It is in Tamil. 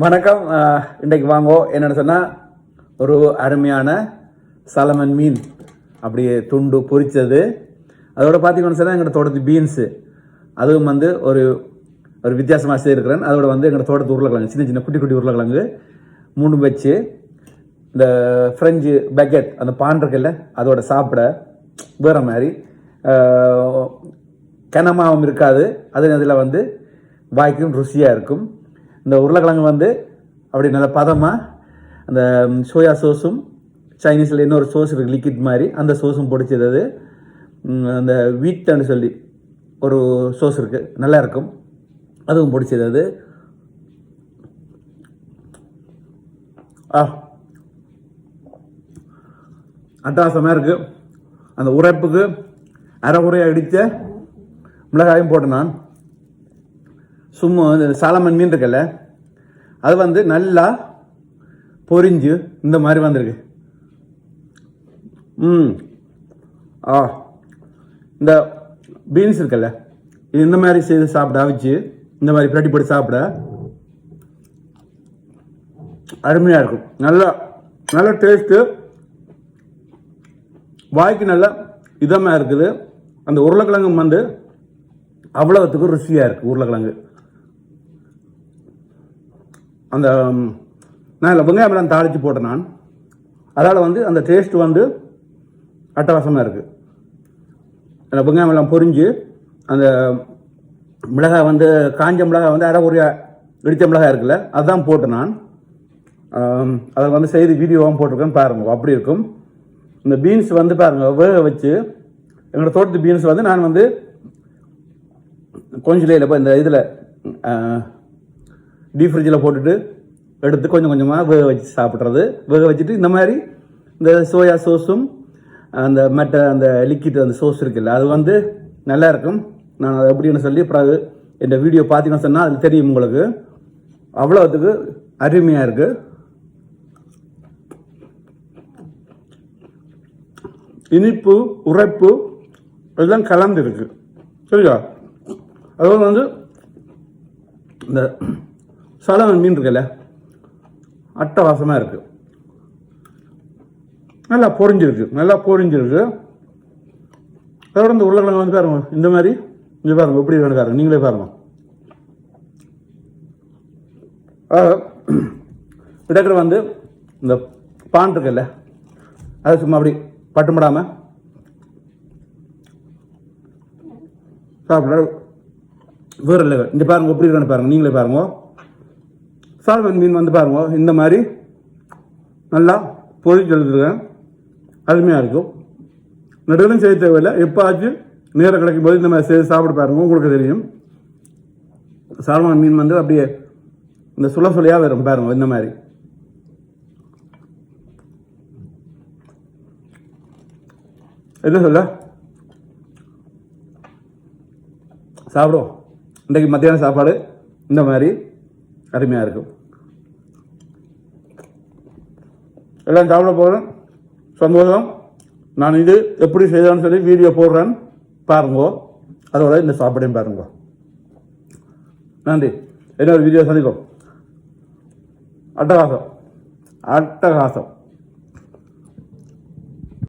வணக்கம். இன்றைக்கு வாங்கோ என்னென்னு சொன்னால் ஒரு அருமையான சலமன் மீன். அப்படியே துண்டு பொரித்தது அதோட பார்த்தீங்கன்னு சொன்னால் எங்களோட தோட்டத்து பீன்ஸு அதுவும் வந்து ஒரு ஒரு வித்தியாசமாக செய்திருக்கிறேன். அதோட வந்து எங்களோட தோட்டத்து உருளைக்கிழங்கு சின்ன சின்ன குட்டி குட்டி உருளைக்கிழங்கு. மூணு வச்சு இந்த ஃப்ரெஞ்சு பக்கெட் அந்த பான் இருக்குல்ல அதோட சாப்பிட வேற மாதிரி. கனமாகவும் இருக்காது. அது அதில் வந்து வாய்க்கும் ருசியாக இருக்கும். இந்த உருளைக்கிழங்கு வந்து அப்படி நல்ல பதமாக அந்த சோயா சோஸும் சைனீஸில் இன்னொரு சோஸ் இருக்குது லிக்விட் மாதிரி அந்த சோஸும் பிடிச்சது அந்த வீட்டன்னு சொல்லி ஒரு சோஸ் இருக்குது நல்லா இருக்கும். அதுவும் பிடிச்சது அது ஆ. அட்டகாசமாக இருக்குது அந்த உரைப்புக்கு அரை குறையாக அடித்த மிளகாயும் போட்டேன் நான். சும்மா இந்த சாலமன் மீன் இருக்குல்ல அது வந்து நல்லா பொரிஞ்சு இந்த மாதிரி வந்திருக்கு. ம். ஆ. இந்த பீன்ஸ் இருக்குல்ல இது இந்த மாதிரி செய்து சாப்பிட அவிச்சு இந்த மாதிரி பிரட்டி போட்டு சாப்பிட அருமையாக இருக்கும். நல்லா நல்ல டேஸ்ட்டு வாய்க்கு நல்ல இதமாக இருக்குது. அந்த உருளைக்கிழங்கு வந்து அவ்வளோத்துக்கு ருசியாக இருக்குது உருளைக்கிழங்கு. அந்த நான் இல்லை வெங்காயமெல்லாம் தாளித்து போட்டேன் நான். அதனால் வந்து அந்த டேஸ்ட் வந்து அட்டகாசமாக இருக்குது அந்த வெங்காயமெல்லாம் பொரிஞ்சு அந்த மிளகாய் வந்து காஞ்ச மிளகாய் வந்து அரை ஒரு இடித்த மிளகாய் இருக்குல்ல அதுதான் போட்டேன் நான். அதை வந்து செய்து வீடியோவும் போட்டிருக்கேன் பாருங்க அப்படி இருக்கும். இந்த பீன்ஸ் வந்து பாருங்க வேக வச்சு எங்களோட தோட்டத்து பீன்ஸ் வந்து நான் வந்து கொஞ்சம் இப்போ இந்த இதில் டீப் ஃப்ரிட்ஜில் போட்டுட்டு எடுத்து கொஞ்சம் கொஞ்சமாக வேக வச்சு சாப்பிட்றது. வேக வச்சுட்டு இந்த மாதிரி இந்த சோயா சோஸும் அந்த மற்ற அந்த லிக்விட் அந்த சோஸ் இருக்குல்ல அது வந்து நல்லா இருக்கும். நான் அதை எப்படின்னு சொல்லி பிறகு இந்த வீடியோ பார்த்தீங்கன்னு சொன்னால் அது தெரியும் உங்களுக்கு. அவ்வளோத்துக்கு அருமையாக இருக்குது இனிப்பு உரைப்பு எல்லாம் கலந்து இருக்கு. சரியா? அதுவும் வந்து இந்த சலவன் மீன் இருக்குல்ல? அட்டவாசமாக இருக்குது நல்லா பொறிஞ்சிருக்கு நல்லா பொறிஞ்சிருக்கு அதோட இந்த உருளைக்கிழங்கு வந்து பாருங்க இந்த மாதிரி. இங்கே பாருங்க எப்படி வேணும் பாருங்க நீங்களே பாருங்க. இடக்கிற வந்து இந்த பான் இருக்குல்ல அது சும்மா அப்படி பட்டுப்படாமல் சாப்பிட வேறு இல்லை இந்த பாருங்க எப்படி இருக்கணும் பாருங்க நீங்களே பாருங்க. சால்மன் மீன் வந்து பாருங்க இந்த மாதிரி நல்லா பொறிச்சு எழுதுருக்கேன். அருமையாக இருக்கும். நடுவிலும் செய்ய தேவையில்லை. எப்போச்சும் நேரம் கிடைக்கும் போது இந்த மாதிரி செய்து சாப்பிட பாருங்க உங்களுக்கு தெரியும். சால்மான் மீன் வந்து அப்படியே இந்த சுள சுளையாக வரும் பாருங்க இந்த மாதிரி. என்ன சொல்ல? சாப்பிடுவோம். இன்றைக்கு மத்தியான சாப்பாடு இந்த மாதிரி. அருமையாக இருக்கும். எல்லாம் சாப்பிட போகிறேன் சந்தோஷம். நான் இது எப்படி செய்தான்னு சொல்லி வீடியோ போடுறேன். பாருங்கோ. அதோட இந்த சாப்பாடையும் பாருங்க. நன்றி. இன்னொரு வீடியோ சந்திக்கும் அட்டகாசம். அட்டகாசம்.